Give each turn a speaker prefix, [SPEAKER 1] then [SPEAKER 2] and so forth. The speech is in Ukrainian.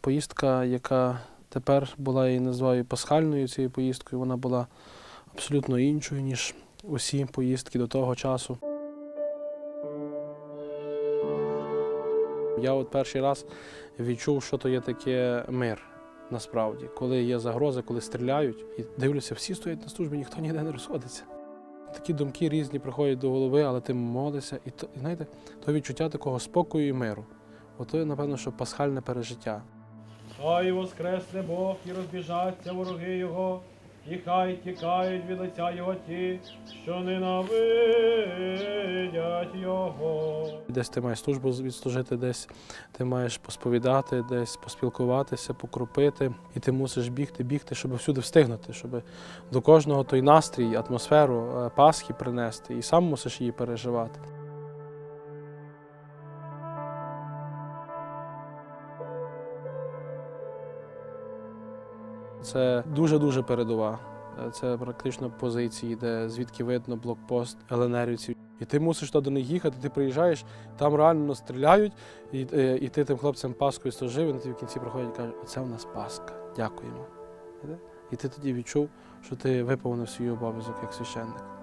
[SPEAKER 1] Поїздка, яка тепер була її називаю пасхальною цією поїздкою, вона була абсолютно іншою, ніж усі поїздки до того часу. Я от перший раз відчув, що то є таке мир насправді, коли є загроза, коли стріляють, і дивлюся, всі стоять на службі, ніхто ніде не розходиться. Такі думки різні приходять до голови, але ти молишся, і то, і знаєте, то відчуття такого спокою і миру. Ото, напевно, що пасхальне пережиття.
[SPEAKER 2] Хай воскресне Бог і розбіжаться вороги Його, і хай тікають від лиця Його ті, що ненавидять Його.
[SPEAKER 1] Десь ти маєш службу відслужити, десь ти маєш посповідати, десь поспілкуватися, покропити, і ти мусиш бігти, бігти, щоб всюди встигнути, щоб до кожного той настрій, атмосферу е, Пасхи принести, і сам мусиш її переживати. Це дуже-дуже передова. Е, Це практично позиції, де звідки видно блокпост ЛНРівців. І ти мусиш туди до їхати, ти приїжджаєш, там реально стріляють, і, е, і ти тим хлопцям Паскою служив, і вони тобі в кінці приходять і кажуть, оце в нас Пасха, дякуємо. І ти тоді відчув, що ти виповнив свій обов'язок як священник.